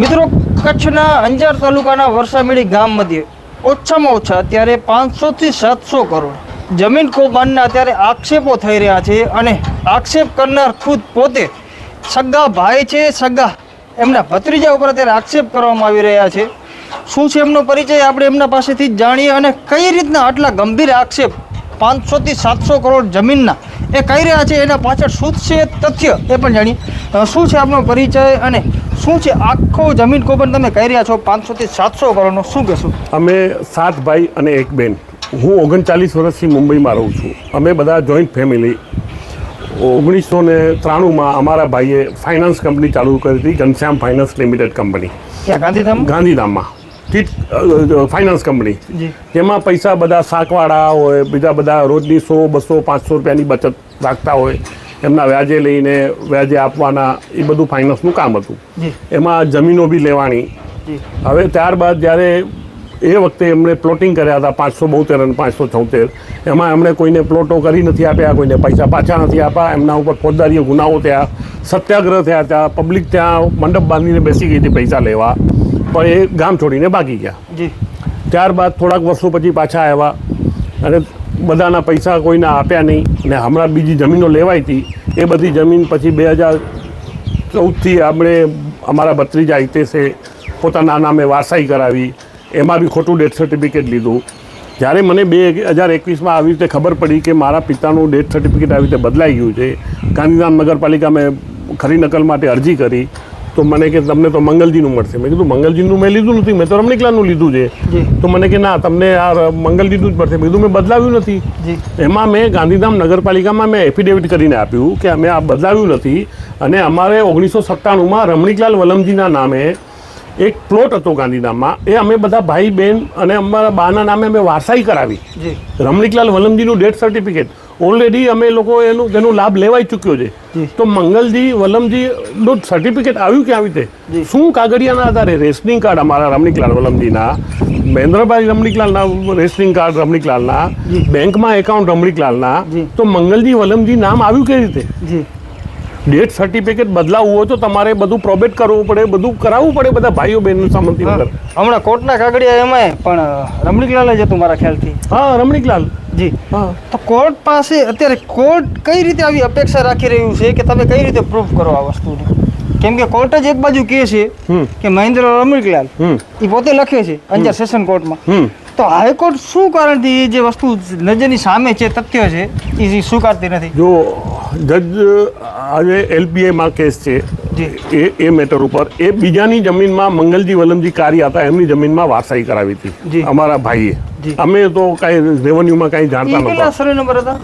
મિત્રો, કચ્છના અંજાર તાલુકાના વરસામેડી ગામ મધ્યે ઓછામાં ઓછા અત્યારે પાંચસોથી સાતસો કરોડ જમીન કૌભાંડના અત્યારે આક્ષેપો થઈ રહ્યા છે અને આક્ષેપ કરનાર ખુદ પોતે સગા ભાઈ છે, સગા એમના ભત્રીજા ઉપર અત્યારે આક્ષેપ કરવામાં આવી રહ્યા છે. શું છે એમનો પરિચય? આપણે એમના પાસેથી જાણીએ અને કઈ રીતના આટલા ગંભીર આક્ષેપ પાંચસોથી સાતસો કરોડ જમીનના એ કહી રહ્યા છે, એના પાછળ શું છે તથ્ય એ પણ જાણીએ. શું છે આપનો પરિચય અને શું છે? આખો જમીન કોબન તમે કહી રહ્યા છો પાંચસોથી સાતસો કરોડનો શું કહેશું? અમે સાત ભાઈ અને એક બેન. હું ઓગણચાલીસ વર્ષથી મુંબઈમાં રહું છું. અમે બધા જોઈન્ટ ફેમિલી ઓગણીસો ને ત્રાણુંમાં અમારા ભાઈએ ફાઇનાન્સ કંપની ચાલુ કરી હતી Ghanshyam finance limited company Gandhidham ગાંધીધામમાં? ચીટ ફાઇનાન્સ કંપની જેમાં પૈસા બધા શાકવાળા હોય બીજા બધા રોજની સો બસો પાંચસો રૂપિયાની બચત રાખતા હોય. એમના વ્યાજે લઈને વ્યાજે આપવાના એ બધું ફાઇનાન્સનું કામ હતું. એમાં જમીનો બી લેવાની. હવે ત્યારબાદ જ્યારે એ વખતે એમણે પ્લોટિંગ કર્યા હતા પાંચસો બોતેર અને પાંચસો છોતેર એમાં એમણે કોઈને પ્લોટો કરી નથી આપ્યા કોઈને પૈસા પાછા નથી આપ્યા એમના ઉપર ફોજદારીઓ ગુનાઓ થયા સત્યાગ્રહ થયા ત્યાં પબ્લિક ત્યાં મંડપ બાંધીને બેસી ગઈ હતી પૈસા લેવા પણ એ ગામ છોડીને ભાગી ગયા. ત્યારબાદ થોડાક વર્ષો પછી પાછા આવ્યા અને બધાના પૈસા કોઈને આપ્યા નહીં અને હમણાં બીજી જમીનો લેવાઈ હતી. એ બધી જમીન પછી બે હજાર ચૌદથી આપણે અમારા ભત્રીજા હિતેશે પોતાના નામે વારસાઈ કરાવી, એમાં બી ખોટું ડેથ સર્ટિફિકેટ લીધું. જ્યારે મને બે હજાર એકવીસમાં આવી રીતે ખબર પડી કે મારા પિતાનું ડેથ સર્ટિફિકેટ આવી રીતે બદલાઈ ગયું છે, ગાંધીધામ નગરપાલિકા મેં ખરી નકલ માટે અરજી કરી તો મને કે તમને તો મંગલજીનું મળશે. મેં કીધું મંગલજીનું મેં લીધું નથી મેં તો રમણીકલાનું લીધું છે. તો મને કે ના તમને આ મંગલજીનું જ મળશે. મેં કીધું મેં બદલાવ્યું નથી. એમાં મેં ગાંધીધામ નગરપાલિકામાં મેં એફિડેવિટ કરીને આપ્યું કે અમે આ બદલાવ્યું નથી અને અમારે ઓગણીસો સત્તાણુંમાં રમણીકલાલ વલમજીના નામે એક પ્લોટ હતો ગાંધીધામમાં. એ અમે બધા ભાઈ બહેન અને અમારા બાના નામે અમે વારસાઈ કરાવી. રમણીકલાલ વલમજીનું ડેથ સર્ટિફિકેટ ઓલરેડી અમે લોકો એનું તેનો લાભ લેવાઈ ચૂક્યો છે. તો મંગલજી વલમજી નું સર્ટિફિકેટ આવ્યું કે આવી રીતે? શું કાગળિયાના આધારે રેશનિંગ કાર્ડ અમારા રમણીકલાલ વલમજીના મહેન્દ્રભાઈ રમણીકલાલના રેશનિંગ કાર્ડ રમણીકલાલના બેંકમાં એકાઉન્ટ રમણીકલાલના તો મંગલજી વલમજી નામ આવ્યું કેવી રીતે? ડેથ સર્ટિફિકેટ બદલાવવું હોય તો તમારે બધું પ્રોબેટ કરવું પડે બધું કરાવવું પડે બધા ભાઈઓ બહેનો સંમતિ વગર હમણાં કોર્ટના કાગળિયા એમાંય પણ રમણીકલાલ જ હતું મારા ખ્યાલથી. હા રમણીકલાલ. જી. હા. તો કોર્ટ પાસે અત્યારે કોર્ટ કઈ રીતે આવી અપેક્ષા રાખી રહ્યું છે કે તમે કઈ રીતે પ્રૂફ કરો આ વસ્તુને? કેમ કે કોર્ટ જ એક બાજુ કહે છે કે મહેન્દ્ર રમણીકલાલ. એ પોતે લખે છે અંજાર સેશન કોર્ટમાં. તો હાઈકોર્ટ શું કારણથી જે વસ્તુ નજરની સામે છે તથ્ય છે એ સ્વીકારતી નથી? જો જજ આજે એલપીએમાં કેસ છે. એ એ મેટર ઉપર. એ બીજાની જમીનમાં મંગલજી વલમજી કારી હતા એમની જમીનમાં વારસાઈ કરાવી હતી. અમારા ભાઈએ. અમે તો કાંઈ રેવન્યુમાં કાંઈ જાણતા નહોતા?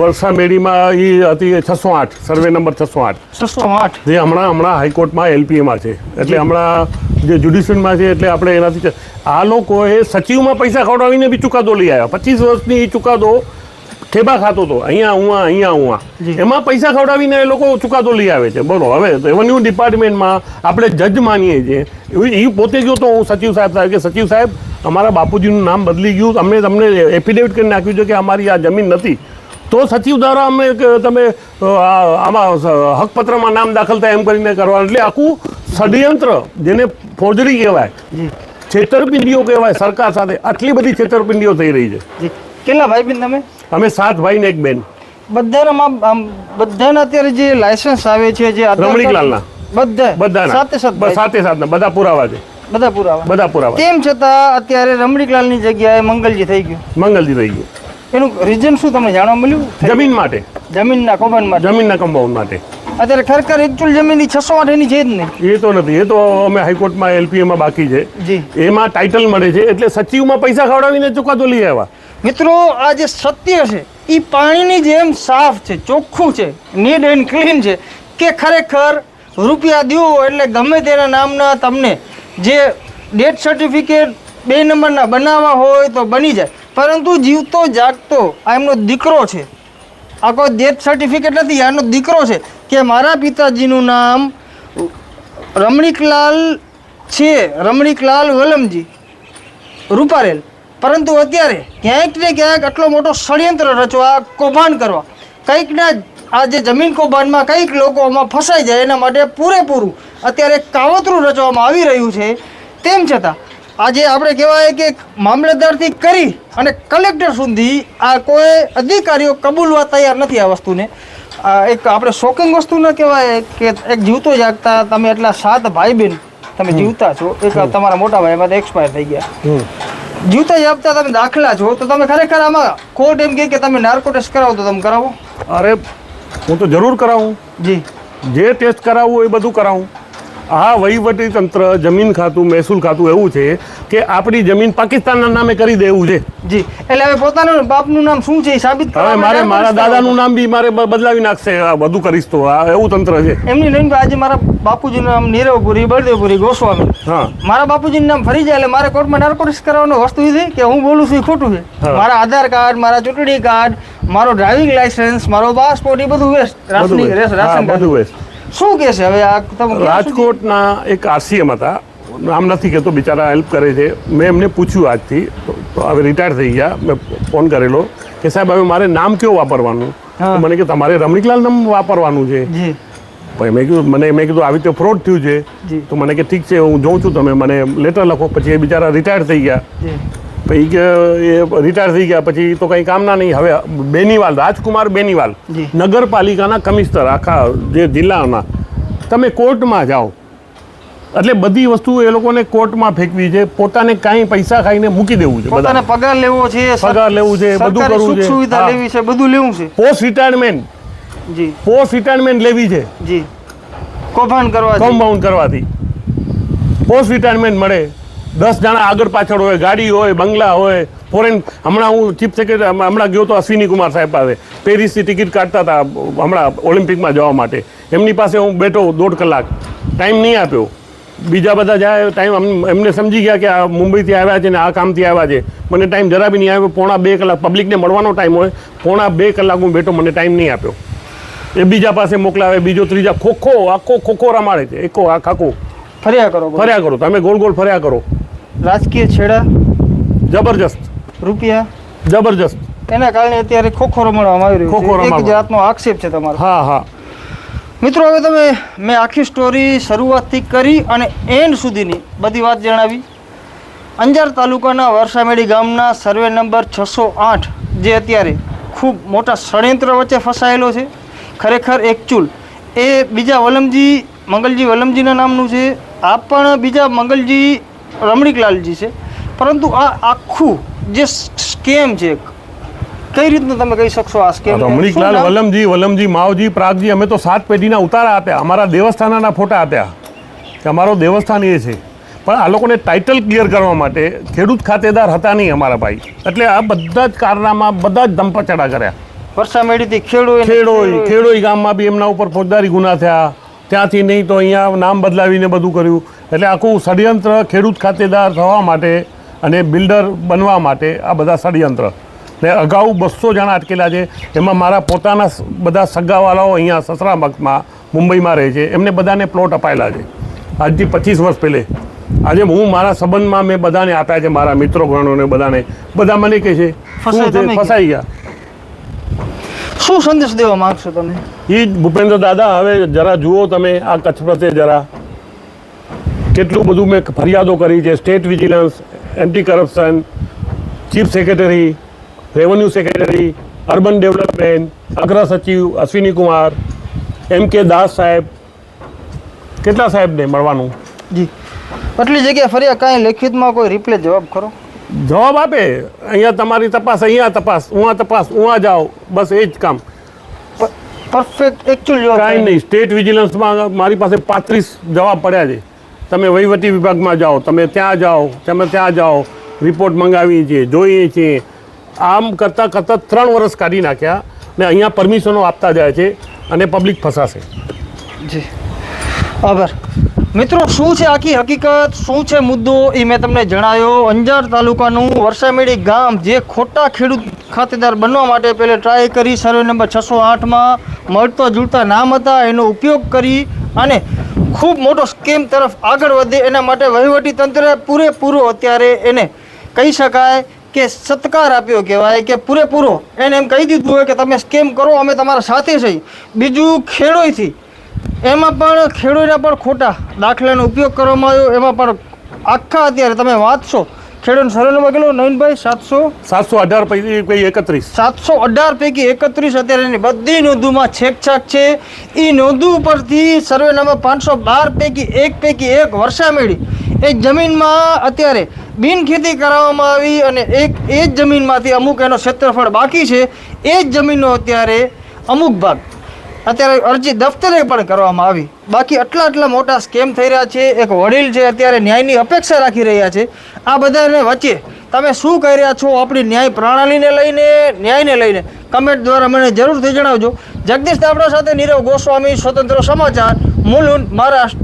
વરસામેડીમાં એ હતી? છસો આઠ સર્વે નંબર છસો આઠ. છસો આઠ? જે હમણાં હમણાં હાઈકોર્ટમાં એલપીએમાં છે. એટલે હમણાં જે જ્યુડિશિયલમાં છે એટલે આપણે એનાથી આ લોકોએ સચિવમાં પૈસા ખવડાવીને બી ચુકાદો લઈ આવ્યા. પચીસ વર્ષની એ ચુકાદો ઠેબા ખાતો હતો અહીંયા હું અહીંયા હું. એમાં પૈસા ખવડાવીને એ લોકો ચુકાદો લઈ આવે છે. બોલો હવે રેવન્યુ ડિપાર્ટમેન્ટમાં આપણે જજ માનીએ છીએ. એ પોતે ગયો તો હું સચિવ સાહેબ સાહેબ કે સચિવ સાહેબ અમારા બાપુજીનું નામ બદલી ગયું. અમે તમને એફિડેવિટ કરીને નાખ્યું છે કે અમારી આ જમીન નથી. તો સચિવ દ્વારા અમે તમે આમાં હકપત્રમાં નામ દાખલ થાય એમ કરીને કરવાનું. એટલે આખું ષડયંત્ર જેને ફોજરી કહેવાય છેતરપિંડીઓ કહેવાય સરકાર સાથે. આટલી બધી છેતરપિંડીઓ થઈ રહી છે. કેટલા ભાઈ બેન તમે? અમે સાત ભાઈ ને એક બેન. બધાનામાં બધાના અત્યારે જે લાયસન્સ આવે છે જે રમણીકલાલના. બધા. બધાના. સાથે સાત બસ સાથે સાથે બધા પુરાવા છે. બધા પુરાવા. બધા પુરાવા. તેમ છતાં અત્યારે રમણીકલાલની જગ્યાએ મંગલજી થઈ ગયું. મંગલજી થઈ ગયું. એનું રીઝન શું તમને જાણવા મળ્યું? જમીન માટે. જમીનના કૌભાંડ માટે. જમીનના કમ્પાઉન્ડ માટે. અત્યારે ખરેખર એકચ્યુઅલ જમીનની છસો આઠ એની છે જ નહીં. એ તો નથી. એ તો અમે હાઈકોર્ટમાં એલપીએમાં બાકી છે. જી. એમાં ટાઇટલ મળે છે. એટલે સચિવમાં પૈસા ખવડાવીને ચુકાદો લઈ આવ્યા. મિત્રો, આ જે સત્ય છે એ પાણીની જેમ સાફ છે, ચોખ્ખું છે નીડ એન્ડ ક્લીન છે. કે ખરેખર રૂપિયા દો એટલે ગમે તેના નામના તમને જે ડેથ સર્ટિફિકેટ બે નંબરના બનાવવા હોય તો બની જાય. પરંતુ જીવતો જાગતો આ એમનો દીકરો છે. આ કોઈ ડેથ સર્ટિફિકેટ નથી, આનો દીકરો છે કે મારા પિતાજીનું નામ રમણીકલાલ છે, રમણીકલાલ વલમજી, રૂપારેલ. પરંતુ અત્યારે ક્યાંક ને ક્યાંક આટલો મોટો ષડયંત્ર રચવા કૌભાંડ કરવા કંઈકના આ જે જમીન કૌભાંડમાં કંઈક લોકો આમાં ફસાઈ જાય એના માટે પૂરેપૂરું અત્યારે કાવતરું રચવામાં આવી રહ્યું છે. તેમ છતાં આજે આપણે કહેવાય કે મામલતદારથી કરી અને કલેક્ટર સુધી આ કોઈ અધિકારીઓ કબૂલવા તૈયાર નથી આ વસ્તુને. એક આપણે શોકિંગ વસ્તુ ન કહેવાય કે એક જીવતો જાગતા તમે એટલા સાત ભાઈ બહેન તમે જીવતા છો. એક તમારા મોટા ભાઈ એમાં એક્સપાયર થઈ ગયા. જીવતા આપતા તમે દાખલા છો તો તમે ખરેખર આમાં કોર્ટ એમ કે તમે નાર્કો ટેસ્ટ કરાવો તો તમે કરાવો. અરે હું તો જરૂર કરાવું. જી. જે ટેસ્ટ કરાવવું એ બધું કરાવું. આ વહીવટી તંત્ર જમીન ખાતું મહેસૂલ ખાતું એવું છે કે આપણી જમીન પાકિસ્તાનના નામે કરી દેવું છે. જી એટલે હવે પોતાનું બાપનું નામ શું છે સાબિત હવે મારે મારા દાદાનું નામ બી મારે બદલાવી નાખશે. આ બધું કરીશ તો. આ એવું તંત્ર છે. એમની નહીં આજે મારા બાપુજીનું નામ નીરવપુરી બળદેવપુરી ગોસ્વામી. હા. મારા બાપુજીનું નામ ફરી જાય એટલે મારે કોર્ટમાં નાર્કોટિક્સ કરવાનું વસ્તુ છે કે હું બોલું છું એ ખોટું છે. મારા આધાર કાર્ડ મારા ચૂંટણી કાર્ડ મારો ડ્રાઇવિંગ લાયસન્સ મારો પાસપોર્ટ એ બધું વેસ્ટ રાશની બધું waste. શું કે છે? હવે આ તમે રાજકોટના એક આરસીએમ હતા. નામ નથી કહેતો બિચારા હેલ્પ કરે છે. મેં એમને પૂછ્યું આજથી હવે રિટાયર થઈ ગયા. મેં ફોન કરેલો કે સાહેબ હવે મારે નામ કયો વાપરવાનું? મને કે તમારે રમણીકલાલ નામ વાપરવાનું છે. પછી મેં કીધું મને મેં કીધું આવી રીતે ફ્રોડ થયું છે. તો મને કે ઠીક છે હું જોઉં છું તમે મને લેટર લખો. પછી એ બિચારા રિટાયર થઈ ગયા. પછી કે એ રિટાયર થઈ ગયા પછી તો કંઈ કામના નહીં. હવે બેનીવાલ રાજકુમાર બેનીવાલ નગરપાલિકાના કમિશનર આખા જે જિલ્લાના તમે કોર્ટમાં જાઓ. એટલે બધી વસ્તુ એ લોકોને કોર્ટમાં ફેંકવી છે. પોતાને કાંઈ પૈસા ખાઈને મૂકી દેવું છે પોતાને પગાર લેવો છે પગાર લેવું છે, બધું કરવું છે. સુવિધા લેવી છે બધું લેવું છે. પોસ્ટ રિટાયરમેન્ટ જી. પોસ્ટ રિટાયરમેન્ટ લેવી છે. જી. કૌભાંડ કરવા છે કરવાથી. પોસ્ટ રિટાયરમેન્ટ મળે. દસ જણા આગળ પાછળ હોય ગાડી હોય બંગલા હોય ફોરેન હમણાં હું ચીફ સેક્રેટરી હમણાં ગયો તો અશ્વિની કુમાર સાહેબ પાસે પેરિસથી ટિકિટ કાઢતા હતા હમણાં ઓલિમ્પિકમાં જવા માટે. એમની પાસે હું બેઠો દોઢ કલાક. ટાઈમ નહીં આપ્યો. બીજા બધા જાય ટાઈમ એમને સમજી ગયા કે આ મુંબઈથી આવ્યા છે ને આ કામથી આવ્યા છે. મને ટાઈમ જરા બી નહીં આવ્યો. પોણા બે કલાક પબ્લિકને મળવાનો ટાઈમ હોય પોણા બે કલાક હું બેઠો મને ટાઈમ નહીં આપ્યો. એ બીજા પાસે મોકલાવે બીજો ત્રીજા ખોખો આખો ખોખો રમાડે છે. એકો આ ખાખો. ફર્યા કરો ફર્યા કરો. તમે ગોળ ગોળ ફર્યા કરો. રાજકીય છેડા? જબરજસ્ત. રૂપિયા? જબરજસ્ત. એના કારણે અત્યારે ખોખો રમાડવામાં આવી રહ્યો છે. એક જાતનો આક્ષેપ છે તમારો. હા હા. મિત્રો હવે તમે મેં આખી સ્ટોરી શરૂઆતથી કરી અને એન્ડ સુધીની બધી વાત જણાવી. અંજાર તાલુકાના વરસામેડી ગામના સર્વે નંબર છસો આઠ જે અત્યારે ખૂબ મોટા ષડયંત્ર વચ્ચે ફસાયેલો છે. ખરેખર એક ચૂલ. એ બીજા વલમજી મંગલજી વલમજીના નામનું છે. આ પણ બીજા મંગલજી રમણીકલાલજી છે. પરંતુ આ આખું જે સ્કેમ છે કઈ રીતનું તમે કહી શકશો આ સ્કેમ? રમણીકલાલ વલમજી વલમજી માવજી પ્રાગજી અમે તો સાત પેઢીના ઉતારા હતા અમારા દેવસ્થાનના ફોટા આપ્યા. કે અમારો દેવસ્થાન એ છે. પણ આ લોકોને ટાઇટલ ક્લિયર કરવા માટે ખેડૂત ખાતેદાર હતા નહીં અમારા ભાઈ. એટલે આ બધા જ કારનામાં બધા જ ધંપચડા કર્યા. વરસામેડીથી ખેડૂત ખેડોઈ ખેડોઈ ગામમાં બી એમના ઉપર ફોજદારી ગુના થયા. ત્યાંથી નહીં તો અહીંયા નામ બદલાવીને બધું કર્યું. એટલે આખું ષડયંત્ર ખેડૂત ખાતેદાર થવા માટે અને બિલ્ડર બનવા માટે આ બધા ષડયંત્ર. ને અગાઉ બસો જણા અટકેલા છે. એમાં મારા પોતાના બધા સગાવાલાઓ અહીંયા સસરામગમાં મુંબઈમાં રહે છે. એમને બધાને પ્લોટ અપાયેલા છે. આજથી પચીસ વર્ષ પહેલે. આજે હું મારા સંબંધમાં મેં બધાને આપ્યા છે મારા મિત્રો ગણોને બધાને. બધા મને કહે છે શું છે? ફસાઈ ગયા. શું સંદેશ દેવા માંગશો તમે? એ જ ભૂપેન્દ્ર દાદા હવે જરા જુઓ તમે આ કચ્છ પ્રત્યે જરા. કેટલું બધું મેં ફરિયાદો કરી છે. State vigilance anti corruption chief secretary revenue secretary urban development અગ્ર સચિવ અશ્વિની કુમાર એમ કે દાસ સાહેબ. કેટલા સાહેબને મળવાનું? જી. આટલી જગ્યાએ ફર્યા કાંઈ લેખિતમાં કોઈ રિપ્લે જવાબ ખરો? જવાબ આપે. અહીંયા તમારી તપાસ અહીંયા તપાસ ઉहाँ તપાસ ઉहाँ જાઓ. બસ એ જ કામ. પરફેક્ટ એકચ્યુઅલ જવાબ કાંઈ નહીં. સ્ટેટ વિજિલન્સમાં મારી પાસે પાંત્રીસ જવાબ પડ્યા છે. તમે વહીવટી વિભાગમાં જાઓ, તમે ત્યાં જાઓ, તમે ત્યાં જાઓ રિપોર્ટ મંગાવીએ છીએ જોઈએ છીએ આમ કરતાં કરતાં ત્રણ વર્ષ કાઢી નાખ્યા ને અહીંયા પરમિશનો આપતા જાય છે અને પબ્લિક ફસાશે. જી. આભાર. મિત્રો, શું છે આખી હકીકત? શું છે મુદ્દો? એ મેં તમને જણાવ્યો અંજાર તાલુકાનું વરસામેડી ગામ જે ખોટા ખેડૂત ખાતેદાર બનવા માટે પહેલે ટ્રાય કરી. સર્વે નંબર છસો આઠમાં મળતા જુલતા નામ હતા. એનો ઉપયોગ કરી અને ખૂબ મોટો સ્કેમ તરફ આગળ વધે એના માટે વહીવટી તંત્ર પૂરેપૂરો અત્યારે એને કહી શકાય કે સત્કાર આપ્યો કહેવાય કે પૂરેપૂરો. એને એમ કહી દીધું હોય કે તમે સ્કેમ કરો, અમે તમારા સાથે છીએ. બીજું ખેડૂતથી એમાં પણ ખેડૂતના પણ ખોટા દાખલાનો ઉપયોગ કરવામાં આવ્યો. એમાં પણ આખા અત્યારે તમે વાંચશો ખેડૂત સર્વેમાં કેટલો નવીનભાઈ સાતસો સાતસો અઢાર પૈકી કોઈ એકત્રીસ. સાતસો અઢાર પૈકી એકત્રીસ અત્યારે એની બધી નોંધોમાં છેકછાક છે. એ નોંધો પરથી સર્વેનામાં પાંચસો બાર પૈકી એક પૈકી એક વર્ષા મેળી. એ જમીનમાં અત્યારે બિન ખેતી કરાવવામાં આવી અને એક એ જ જમીનમાંથી અમુક એનો ક્ષેત્રફળ બાકી છે. એ જ જમીનનો અત્યારે અમુક ભાગ અત્યારે અરજી દફતરે પણ કરવામાં આવી. બાકી આટલા આટલા મોટા સ્કેમ થઈ રહ્યા છે. એક વડીલ છે, અત્યારે ન્યાયની અપેક્ષા રાખી રહ્યા છે. આ બધાને વચ્ચે તમે શું કહી રહ્યા છો આપણી ન્યાય પ્રણાલીને લઈને, ન્યાયને લઈને? કમેન્ટ દ્વારા મને જરૂરથી જણાવજો. જગદીશ આપણા સાથે નીરવ ગોસ્વામી, સ્વતંત્ર સમાચાર મુલુન મહારાષ્ટ્ર.